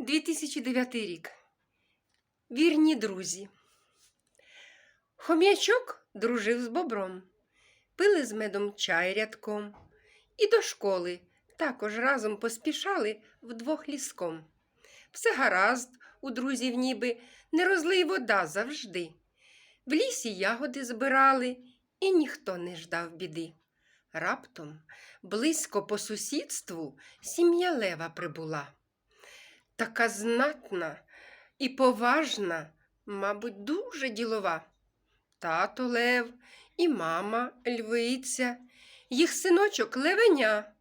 2009 рік. Вірні друзі. Хом'ячок дружив з бобром, пили з медом чай рядком, і до школи також разом поспішали вдвох ліском. Все гаразд у друзів ніби, не розлий вода завжди. В лісі ягоди збирали, і ніхто не ждав біди. Раптом близько по сусідству сім'я лева прибула. Така знатна і поважна, мабуть, дуже ділова. Тато лев і мама львиця, їх синочок левеня,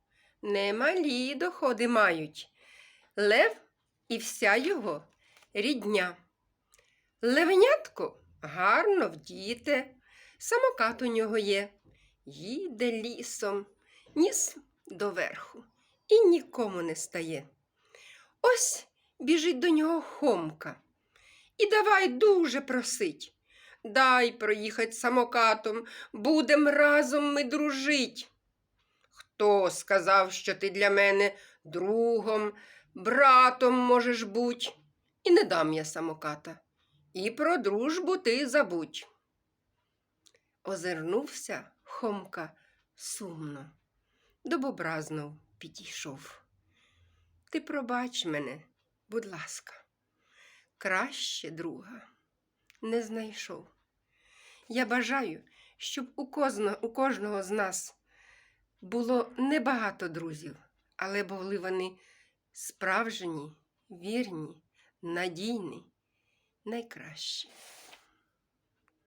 немалі доходи мають. Лев і вся його рідня. Левенятко гарно вдіте, самокат у нього є, їде лісом, ніс доверху і нікому не стає. Ось біжить до нього Хомка. І давай дуже просить. Дай проїхать самокатом, будем разом ми дружить. Хто сказав, що ти для мене другом, братом можеш буть, і не дам я самоката. І про дружбу ти забудь. Озирнувся Хомка сумно, до підійшов. Ти пробач мене, будь ласка, краще друга не знайшов. Я бажаю, щоб у кожного, у кожного з нас було небагато друзів, але були вони справжні, вірні, надійні, найкращі.